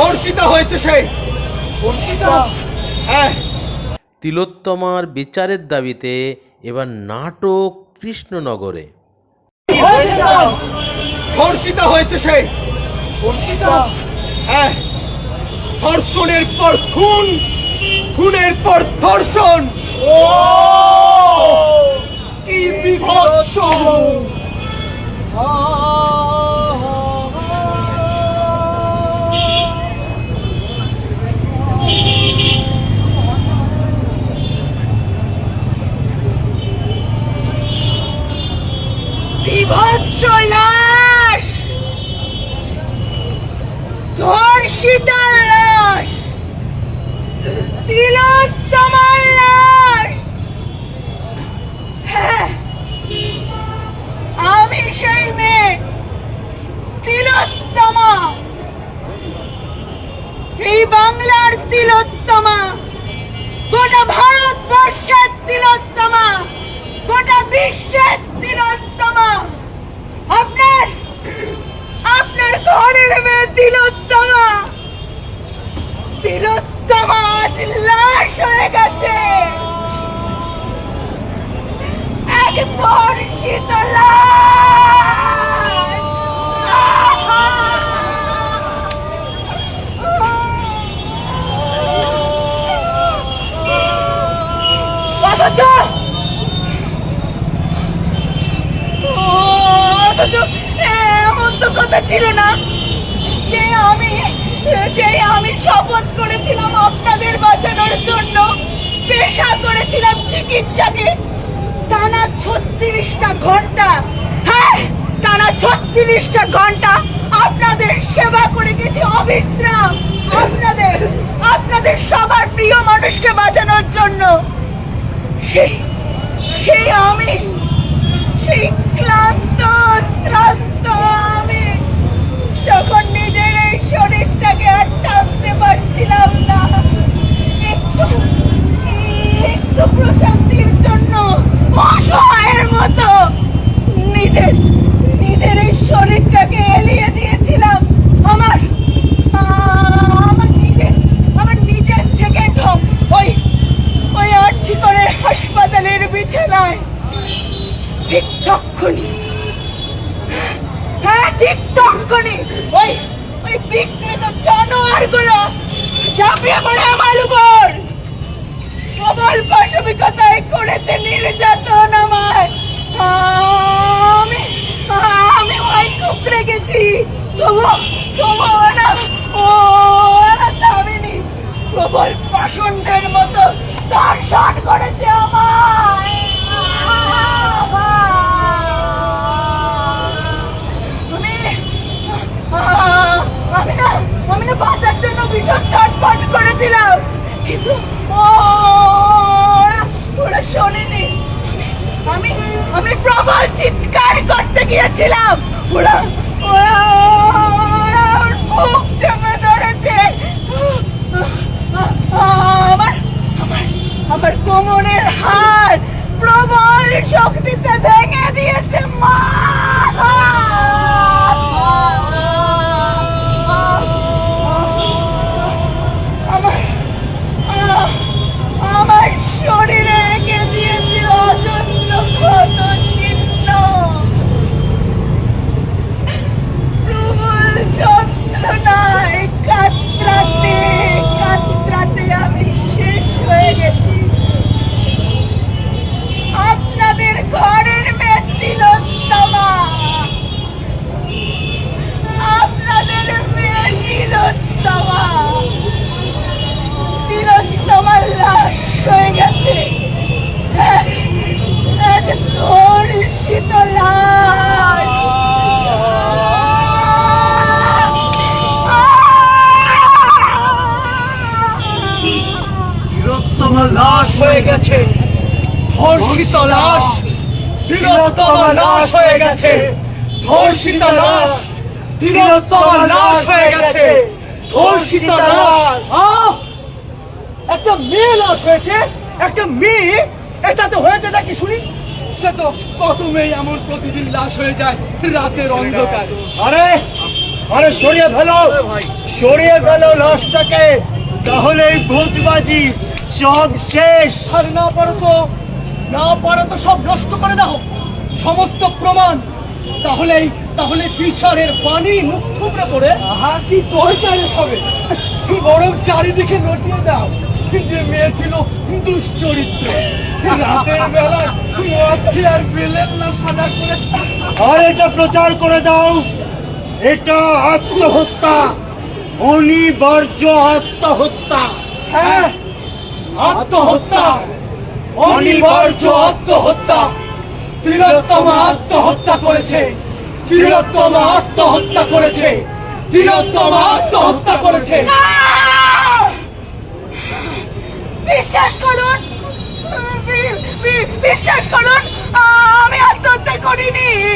ধর্ষিতা হয়েছে সে। ধর্ষিতা হ্যাঁ। তিলোত্তমার বিচারের দাবিতে এবার নাটক কৃষ্ণনগরে। ধর্ষিতা হয়েছে সে। ধর্ষিতা হ্যাঁ। ধর্ষণের পর খুন খুনের পর ধর্ষণ। ও কি বিভৎস। তিলোত্তমা। এই বাংলার তিলোত্তমা, গোটা ভারতবর্ষের তিলোত্তমা, গোটা বিশ্বের তিলোত্তমা। আপনার আপনার ঘরের মেয়ে তিলোত্তমা। তিলোত্তমা, আজ লাশ হয়ে গেছে। এক লাশ অথচ! ছিল না যে আমি যে আমি শপথ করেছিলাম আপনাদের বাঁচানোর জন্য। পেশা করেছিলাম চিকিৎসাকে। টানা ছত্রিশটা ঘণ্টা হ্যাঁ টানা ছত্রিশটা ঘণ্টা আপনাদের সেবা করে গেছি অবিশ্রাম। আপনাদের আপনাদের সবার প্রিয় মানুষকে বাঁচানোর জন্য। সেই সেই আমি সেই ক্লান্ত শ্রান্ত আমি। যখন নিজের এই শরীরটাকে আর টানতে পারছিলাম না, একটু একটু প্রশান্তির জন্য অসহায়ের মতো নিজের নিজের এই শরীরটাকে এলিয়ে দিয়েছিলাম আমার আমার নিজের আমার নিজের সেকেন্ড হোম ওই ওই আর্চি করে হাসপাতালের বিছানায়। ঠিক তক্ষুনি। হ্যাঁ ঠিক তক্ষুনি। ওই ওই বিকৃত জানোয়ারগুলো ঝাঁপিয়ে পড়ে আমার উপর। প্রবল পাশবিকতায় করেছে নির্যাতন আমায়। আমি আমি ওই কুকড়ে গেছি। তবু তবু ওরা, ও, ওরা প্রবল পাষণ্ডের মতো দর্শন করেছে আমি না আমি না বাঁচার জন্য ভীষণ কিন্তু ওরা- শোনেনি। আমি আমি প্রবল চিৎকার করতে গিয়েছিলাম। ওরা ওরা লাশ হয়ে গেছে। ধর্ষিত লাশ তিলোত্তমা লাশ হয়ে গেছে। ধর্ষিত লাশ তিলোত্তমা লাশ হয়ে গেছে। ধর্ষিত লাশ! একটা মেয়ে লাশ হয়েছে। একটা মেয়ে এটাতে হয়েছে নাকি শুনি? সে তো কত মেয়ে এমন প্রতিদিন লাশ হয়ে যায় রাতের অন্ধকার। আরে আরে সরিয়ে ফেলো। সরিয়ে ফেলো লাশটাকে। তাহলে এই ভোজবাজি সব শেষ। আর না পারো তো না পারো তো সব নষ্ট করে দাও। সমস্ত প্রমাণ। তাহলেই তাহলে বিচারের পানি মুখ থুবড়ে পড়ে। আহা কি তোর চাই সবে। বরং চারিদিকে নটিয়ে দাও। যে মেয়ে ছিল দুশ্চরিত্র। রাতের বেলা আর বেলের না ফাটা করে। আর এটা প্রচার করে দাও। এটা আত্মহত্যা। অনিবার্য আত্মহত্যা। হ্যাঁ। আত্মহত্যা। অনিবার্য আত্মহত্যা। তিলোত্তমা আত্মহত্যা করেছে। তিলোত্তমা আত্মহত্যা করেছে। তিলোত্তমা আত্মহত্যা করেছে। বিশ্বাস করুন। বিশ্বাস করুন। আমি আত্মহত্যা করিনি।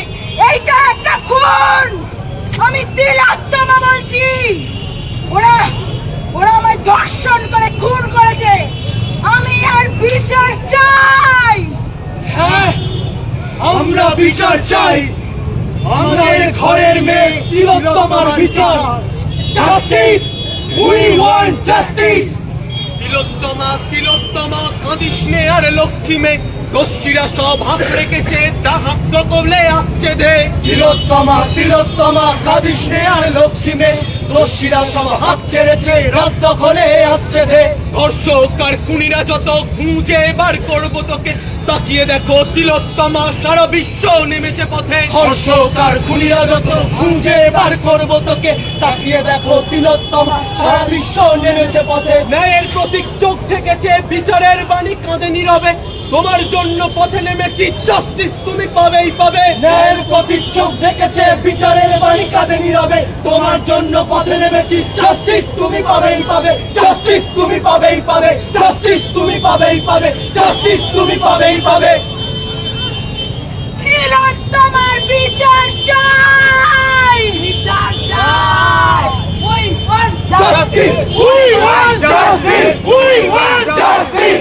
বিচার চাই। হ্যাঁ আমরা বিচার চাই। আমাদের ঘরের মেয়ে তিলোত্তমার বিচার। Justice we want justice Tilottama Tilottama কাঁদিস নে আর লক্ষ্মী মে দস্যিরা সব হাত রেখেছে ডাহাত কবলে আসছে দে তিলোত্তমা তিলোত্তমা কাঁদিস নে আর লক্ষ্মী দোষীরা সব হাত ছেড়েছে রক্ত খোলে আসছে দে ধর্ষক আর খুনিরা যত খুঁজে বার করব তোকে তাকিয়ে দেখো তিলোত্তমা সারা বিশ্ব নেমেছে পথে। ধর্ষক আর খুনিরা যত খুঁজে বার করব তোকে তাকিয়ে দেখো তিলোত্তমা সারা বিশ্ব নেমেছে পথে। ন্যায়ের প্রতীক চোখ ঠেকেছে বিচারের বাণী কাঁদে নীরবে। তোমার জন্য পথে নেমেছি। জাস্টিস তুমি পাবেই পাবে। ন্যায়ের প্রতিচ্ছক দেখেছে বিচারের বাড়ি কাঁধে নীরবে। তোমার জন্য পথে নেমেছি। জাস্টিস তুমি পাবেই পাবে। জাস্টিস তুমি পাবেই পাবে। জাস্টিস তুমি পাবেই পাবে। জাস্টিস তুমি পাবেই পাবে। তোমার বিচার চাই? বিচার চাই। We want justice we want justice we justice